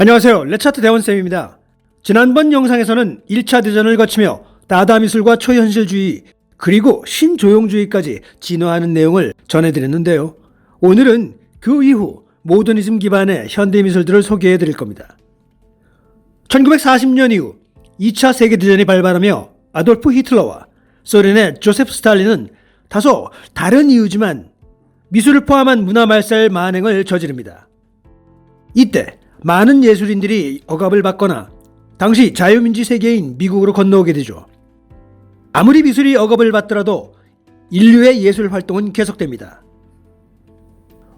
안녕하세요. 레차트 대원쌤입니다. 지난번 영상에서는 1차 대전을 거치며 다다 미술과 초현실주의 그리고 신조용주의까지 진화하는 내용을 전해드렸는데요. 오늘은 그 이후 모더니즘 기반의 현대미술들을 소개해 드릴 겁니다. 1940년 이후 2차 세계대전이 발발하며 아돌프 히틀러와 소련의 조세프 스탈린은 다소 다른 이유지만 미술을 포함한 문화 말살 만행을 저지릅니다. 이때 많은 예술인들이 억압을 받거나 당시 자유민주 세계인 미국으로 건너오게 되죠. 아무리 미술이 억압을 받더라도 인류의 예술 활동은 계속됩니다.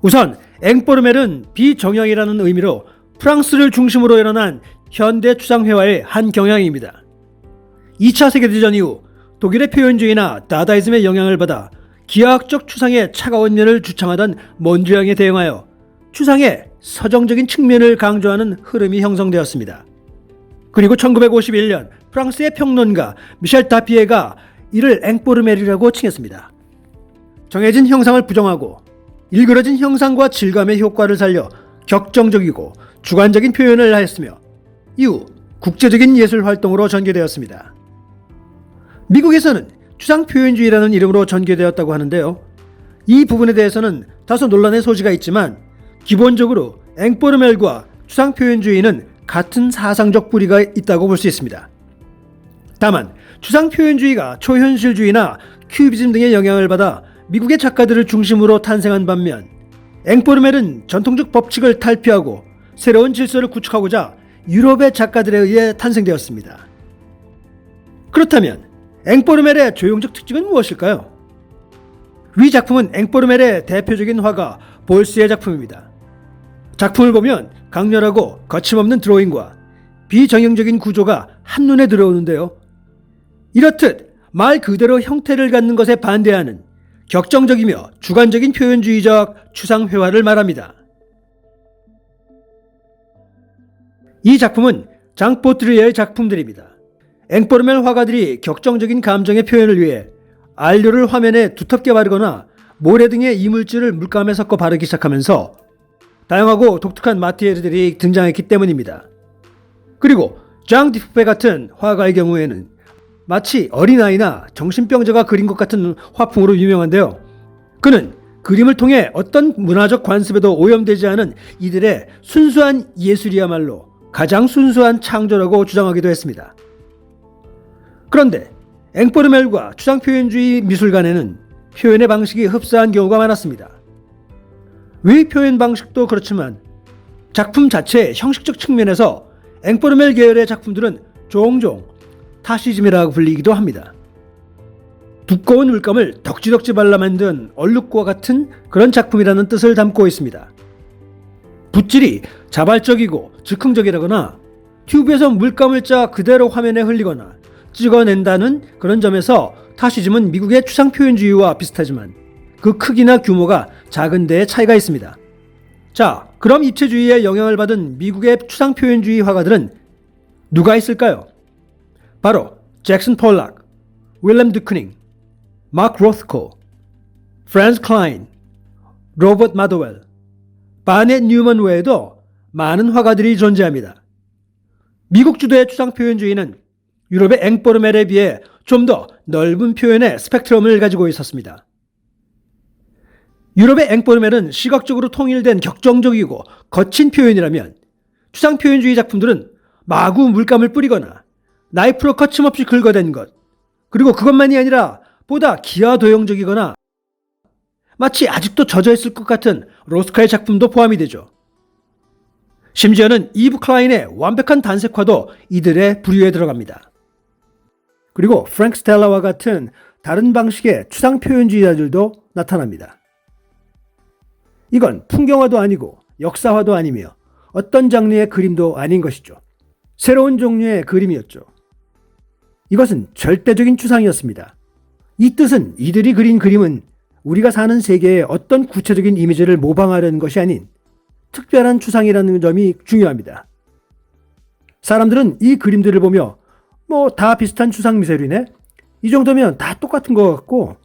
우선 앵포르멜은 비정형이라는 의미로 프랑스를 중심으로 일어난 현대 추상회화의 한 경향입니다. 2차 세계대전 이후 독일의 표현주의나 다다이즘의 영향을 받아 기하학적 추상의 차가운 면을 주창하던 몬드랑에 대응하여 추상의 서정적인 측면을 강조하는 흐름이 형성되었습니다. 그리고 1951년 프랑스의 평론가 미셸 다피에가 이를 앵포르멜이라고 칭했습니다. 정해진 형상을 부정하고 일그러진 형상과 질감의 효과를 살려 격정적이고 주관적인 표현을 하였으며 이후 국제적인 예술 활동으로 전개되었습니다. 미국에서는 추상 표현주의라는 이름으로 전개되었다고 하는데요. 이 부분에 대해서는 다소 논란의 소지가 있지만 기본적으로 앵포르멜과 추상 표현주의는 같은 사상적 뿌리가 있다고 볼 수 있습니다. 다만 추상 표현주의가 초현실주의나 큐비즘 등의 영향을 받아 미국의 작가들을 중심으로 탄생한 반면 앵포르멜은 전통적 법칙을 탈피하고 새로운 질서를 구축하고자 유럽의 작가들에 의해 탄생되었습니다. 그렇다면 앵포르멜의 조형적 특징은 무엇일까요? 위 작품은 앵포르멜의 대표적인 화가 볼스의 작품입니다. 작품을 보면 강렬하고 거침없는 드로잉과 비정형적인 구조가 한눈에 들어오는데요. 이렇듯 말 그대로 형태를 갖는 것에 반대하는 격정적이며 주관적인 표현주의적 추상회화를 말합니다. 이 작품은 장 포트리에의 작품들입니다. 앵포르멜 화가들이 격정적인 감정의 표현을 위해 안료를 화면에 두텁게 바르거나 모래 등의 이물질을 물감에 섞어 바르기 시작하면서 다양하고 독특한 마티리얼들이 등장했기 때문입니다. 그리고 장 디프페 같은 화가의 경우에는 마치 어린아이나 정신병자가 그린 것 같은 화풍으로 유명한데요. 그는 그림을 통해 어떤 문화적 관습에도 오염되지 않은 이들의 순수한 예술이야말로 가장 순수한 창조라고 주장하기도 했습니다. 그런데 앵포르멜과 추상표현주의 미술관에는 표현의 방식이 흡사한 경우가 많았습니다. 위 표현 방식도 그렇지만 작품 자체의 형식적 측면에서 앵포르멜 계열의 작품들은 종종 타시즘이라고 불리기도 합니다. 두꺼운 물감을 덕지덕지 발라 만든 얼룩과 같은 그런 작품이라는 뜻을 담고 있습니다. 붓질이 자발적이고 즉흥적이라거나 튜브에서 물감을 짜 그대로 화면에 흘리거나 찍어낸다는 그런 점에서 타시즘은 미국의 추상 표현주의와 비슷하지만 그 크기나 규모가 작은 데에 차이가 있습니다. 자, 그럼 입체주의에 영향을 받은 미국의 추상 표현주의 화가들은 누가 있을까요? 바로 잭슨 폴락, 윌럼 드크닝, 마크 로스코, 프란스 클라인, 로버트 마도웰, 바넷 뉴먼 외에도 많은 화가들이 존재합니다. 미국 주도의 추상 표현주의는 유럽의 앵포르멜에 비해 좀 더 넓은 표현의 스펙트럼을 가지고 있었습니다. 유럽의 앵포르멜은 시각적으로 통일된 격정적이고 거친 표현이라면 추상 표현주의 작품들은 마구 물감을 뿌리거나 나이프로 거침없이 긁어댄 것, 그리고 그것만이 아니라 보다 기하도형적이거나 마치 아직도 젖어 있을 것 같은 로스카의 작품도 포함이 되죠. 심지어는 이브 클라인의 완벽한 단색화도 이들의 부류에 들어갑니다. 그리고 프랭크 스텔라와 같은 다른 방식의 추상 표현주의자들도 나타납니다. 이건 풍경화도 아니고 역사화도 아니며 어떤 장르의 그림도 아닌 것이죠. 새로운 종류의 그림이었죠. 이것은 절대적인 추상이었습니다. 이 뜻은 이들이 그린 그림은 우리가 사는 세계의 어떤 구체적인 이미지를 모방하려는 것이 아닌 특별한 추상이라는 점이 중요합니다. 사람들은 이 그림들을 보며 뭐 다 비슷한 추상 미술이네? 이 정도면 다 똑같은 것 같고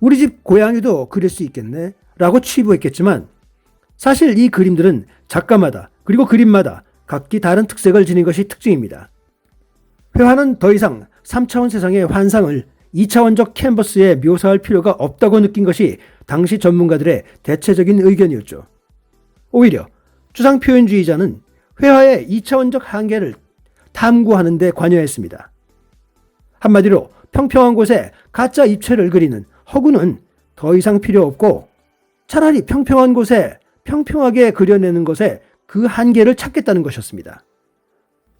우리 집 고양이도 그릴 수 있겠네? 라고 치부했겠지만 사실 이 그림들은 작가마다 그리고 그림마다 각기 다른 특색을 지닌 것이 특징입니다. 회화는 더 이상 3차원 세상의 환상을 2차원적 캔버스에 묘사할 필요가 없다고 느낀 것이 당시 전문가들의 대체적인 의견이었죠. 오히려 추상 표현주의자는 회화의 2차원적 한계를 탐구하는 데 관여했습니다. 한마디로 평평한 곳에 가짜 입체를 그리는 허구는 더 이상 필요 없고 차라리 평평한 곳에 평평하게 그려내는 것에 그 한계를 찾겠다는 것이었습니다.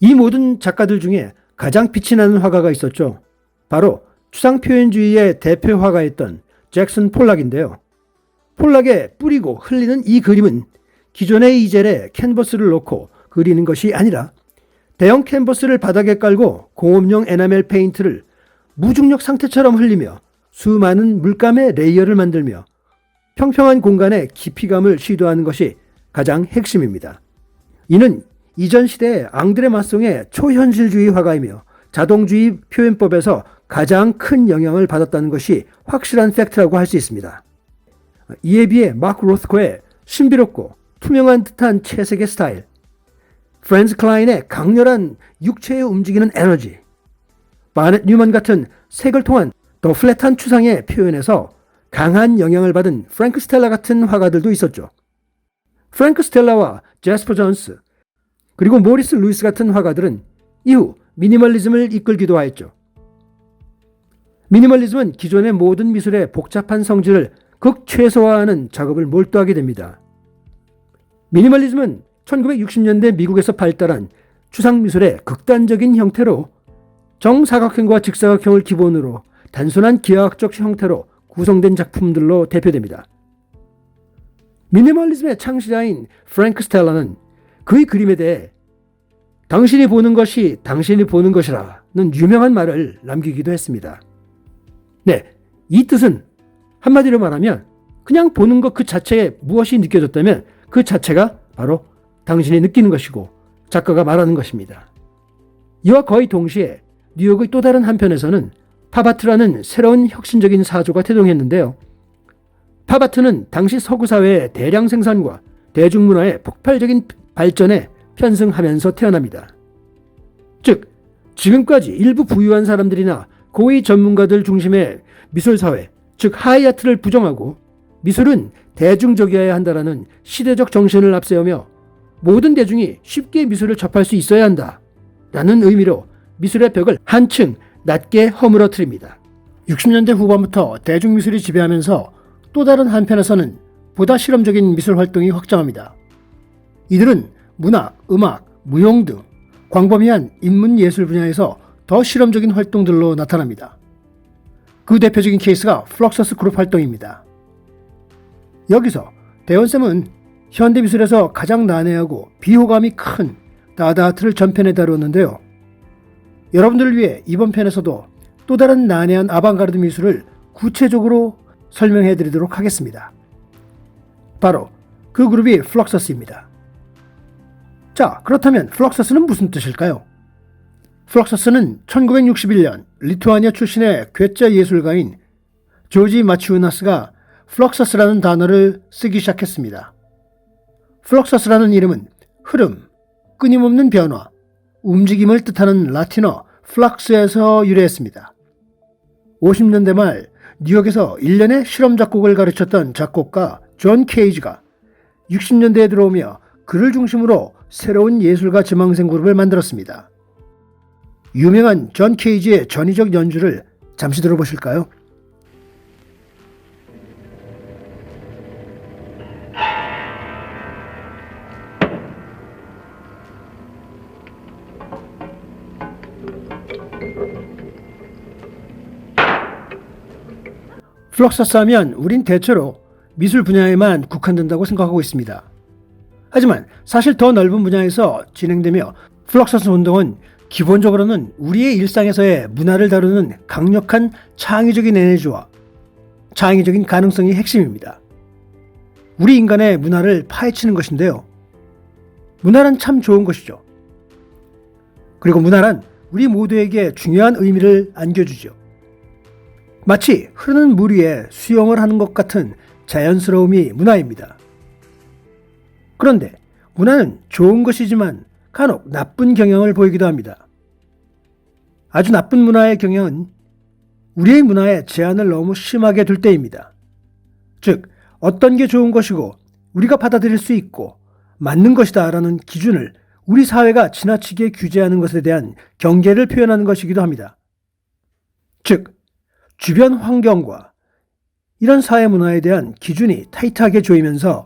이 모든 작가들 중에 가장 빛이 나는 화가가 있었죠. 바로 추상 표현주의의 대표 화가였던 잭슨 폴락인데요. 폴락의 뿌리고 흘리는 이 그림은 기존의 이젤에 캔버스를 놓고 그리는 것이 아니라 대형 캔버스를 바닥에 깔고 공업용 에나멜 페인트를 무중력 상태처럼 흘리며 수많은 물감의 레이어를 만들며 평평한 공간에 깊이감을 시도하는 것이 가장 핵심입니다. 이는 이전 시대의 앙드레 마송의 초현실주의 화가이며 자동주의 표현법에서 가장 큰 영향을 받았다는 것이 확실한 팩트라고 할 수 있습니다. 이에 비해 마크 로스코의 신비롭고 투명한 듯한 채색의 스타일, 프랜스 클라인의 강렬한 육체에 움직이는 에너지, 바넷 뉴먼 같은 색을 통한 더 플랫한 추상의 표현에서 강한 영향을 받은 프랭크 스텔라 같은 화가들도 있었죠. 프랭크 스텔라와 제스퍼 존스, 그리고 모리스 루이스 같은 화가들은 이후 미니멀리즘을 이끌기도 하였죠. 미니멀리즘은 기존의 모든 미술의 복잡한 성질을 극최소화하는 작업을 몰두하게 됩니다. 미니멀리즘은 1960년대 미국에서 발달한 추상 미술의 극단적인 형태로 정사각형과 직사각형을 기본으로 단순한 기하학적 형태로 구성된 작품들로 대표됩니다. 미니멀리즘의 창시자인 프랭크 스텔라는 그의 그림에 대해 당신이 보는 것이 당신이 보는 것이라는 유명한 말을 남기기도 했습니다. 네, 이 뜻은 한마디로 말하면 그냥 보는 것 그 자체에 무엇이 느껴졌다면 그 자체가 바로 당신이 느끼는 것이고 작가가 말하는 것입니다. 이와 거의 동시에 뉴욕의 또 다른 한편에서는 팝아트라는 새로운 혁신적인 사조가 태동했는데요. 팝아트는 당시 서구 사회의 대량 생산과 대중문화의 폭발적인 발전에 편승하면서 태어납니다. 즉, 지금까지 일부 부유한 사람들이나 고위 전문가들 중심의 미술 사회, 즉 하이아트를 부정하고 미술은 대중적이어야 한다라는 시대적 정신을 앞세우며 모든 대중이 쉽게 미술을 접할 수 있어야 한다. 라는 의미로 미술의 벽을 한층 낮게 허물어뜨립니다. 60년대 후반부터 대중미술이 지배하면서 또 다른 한편에서는 보다 실험적인 미술 활동이 확장합니다. 이들은 문화, 음악, 무용 등 광범위한 인문 예술 분야에서 더 실험적인 활동들로 나타납니다. 그 대표적인 케이스가 플럭서스 그룹 활동입니다. 여기서 대원쌤은 현대미술에서 가장 난해하고 비호감이 큰 다다아트를 전편에 다루었는데요. 여러분들을 위해 이번 편에서도 또 다른 난해한 아방가르드 미술을 구체적으로 설명해 드리도록 하겠습니다. 바로 그 그룹이 플럭서스입니다. 자, 그렇다면 플럭서스는 무슨 뜻일까요? 플럭서스는 1961년 리투아니아 출신의 괴짜 예술가인 조지 마치우나스가 플럭서스라는 단어를 쓰기 시작했습니다. 플럭서스라는 이름은 흐름, 끊임없는 변화, 움직임을 뜻하는 라틴어 플락스에서 유래했습니다. 50년대 말 뉴욕에서 1년의 실험 작곡을 가르쳤던 작곡가 존 케이지가 60년대에 들어오며 그를 중심으로 새로운 예술가 지망생 그룹을 만들었습니다. 유명한 존 케이지의 전위적 연주를 잠시 들어보실까요? 플럭서스 하면 우린 대체로 미술 분야에만 국한된다고 생각하고 있습니다. 하지만 사실 더 넓은 분야에서 진행되며 플럭서스 운동은 기본적으로는 우리의 일상에서의 문화를 다루는 강력한 창의적인 에너지와 창의적인 가능성이 핵심입니다. 우리 인간의 문화를 파헤치는 것인데요. 문화란 참 좋은 것이죠. 그리고 문화란 우리 모두에게 중요한 의미를 안겨주죠. 마치 흐르는 물 위에 수영을 하는 것 같은 자연스러움이 문화입니다. 그런데 문화는 좋은 것이지만 간혹 나쁜 경향을 보이기도 합니다. 아주 나쁜 문화의 경향은 우리의 문화에 제한을 너무 심하게 둘 때입니다. 즉, 어떤 게 좋은 것이고 우리가 받아들일 수 있고 맞는 것이다 라는 기준을 우리 사회가 지나치게 규제하는 것에 대한 경계를 표현하는 것이기도 합니다. 즉, 주변 환경과 이런 사회 문화에 대한 기준이 타이트하게 조이면서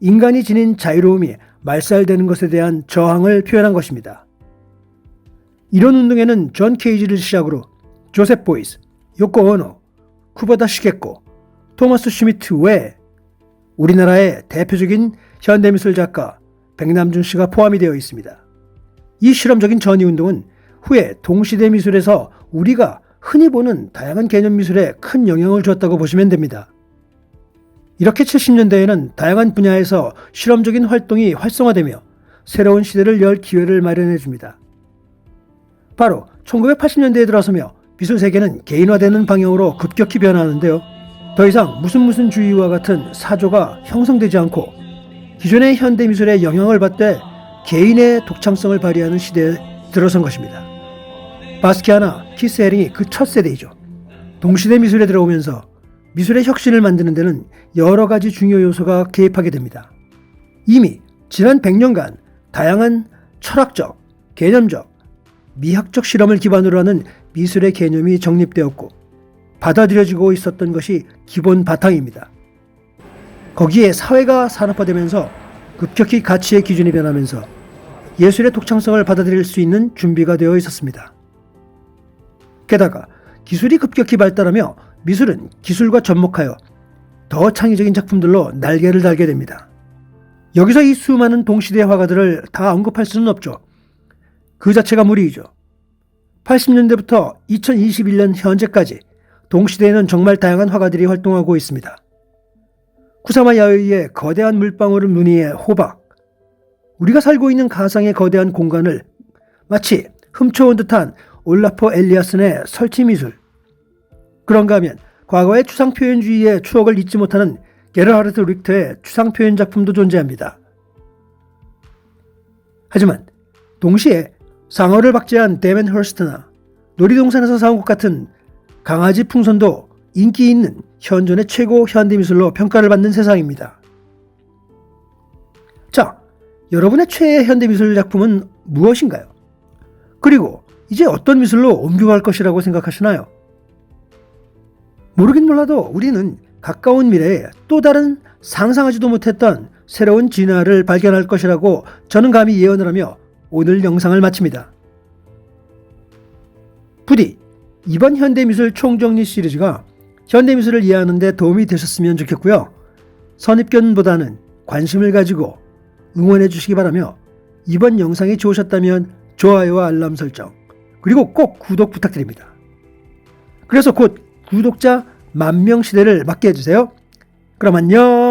인간이 지닌 자유로움이 말살되는 것에 대한 저항을 표현한 것입니다. 이런 운동에는 존 케이지를 시작으로 조셉 보이스, 요코 오노, 쿠보다 시게코, 토마스 슈미트 외 우리나라의 대표적인 현대미술 작가 백남준 씨가 포함이 되어 있습니다. 이 실험적인 전위 운동은 후에 동시대 미술에서 우리가 흔히 보는 다양한 개념 미술에 큰 영향을 줬다고 보시면 됩니다. 이렇게 70년대에는 다양한 분야에서 실험적인 활동이 활성화되며 새로운 시대를 열 기회를 마련해 줍니다. 바로 1980년대에 들어서며 미술 세계는 개인화되는 방향으로 급격히 변하는데요. 더 이상 무슨 무슨 주의와 같은 사조가 형성되지 않고 기존의 현대 미술에 영향을 받되 개인의 독창성을 발휘하는 시대에 들어선 것입니다. 바스키아나 키스 헤링이 그 첫 세대이죠. 동시대 미술에 들어오면서 미술의 혁신을 만드는 데는 여러 가지 중요 요소가 개입하게 됩니다. 이미 지난 100년간 다양한 철학적, 개념적, 미학적 실험을 기반으로 하는 미술의 개념이 정립되었고 받아들여지고 있었던 것이 기본 바탕입니다. 거기에 사회가 산업화되면서 급격히 가치의 기준이 변하면서 예술의 독창성을 받아들일 수 있는 준비가 되어 있었습니다. 게다가 기술이 급격히 발달하며 미술은 기술과 접목하여 더 창의적인 작품들로 날개를 달게 됩니다. 여기서 이 수많은 동시대 화가들을 다 언급할 수는 없죠. 그 자체가 무리이죠. 80년대부터 2021년 현재까지 동시대에는 정말 다양한 화가들이 활동하고 있습니다. 쿠사마 야의의 거대한 물방울을 무늬의 호박, 우리가 살고 있는 가상의 거대한 공간을 마치 훔쳐온 듯한 올라포 엘리아슨의 설치미술. 그런가 하면 과거의 추상표현주의의 추억을 잊지 못하는 게르하르트 리크트의 추상표현 작품도 존재합니다. 하지만 동시에 상어를 박제한 데멘 헐스트나 놀이동산에서 사온 것 같은 강아지 풍선도 인기 있는 현존의 최고 현대미술로 평가를 받는 세상입니다. 자, 여러분의 최애 현대미술 작품은 무엇인가요? 그리고 이제 어떤 미술로 옮겨갈 것이라고 생각하시나요? 모르긴 몰라도 우리는 가까운 미래에 또 다른 상상하지도 못했던 새로운 진화를 발견할 것이라고 저는 감히 예언을 하며 오늘 영상을 마칩니다. 부디 이번 현대미술 총정리 시리즈가 현대미술을 이해하는 데 도움이 되셨으면 좋겠고요. 선입견보다는 관심을 가지고 응원해 주시기 바라며 이번 영상이 좋으셨다면 좋아요와 알람 설정 그리고 꼭 구독 부탁드립니다. 그래서 곧 구독자 만명 시대를 맞게 해주세요. 그럼 안녕!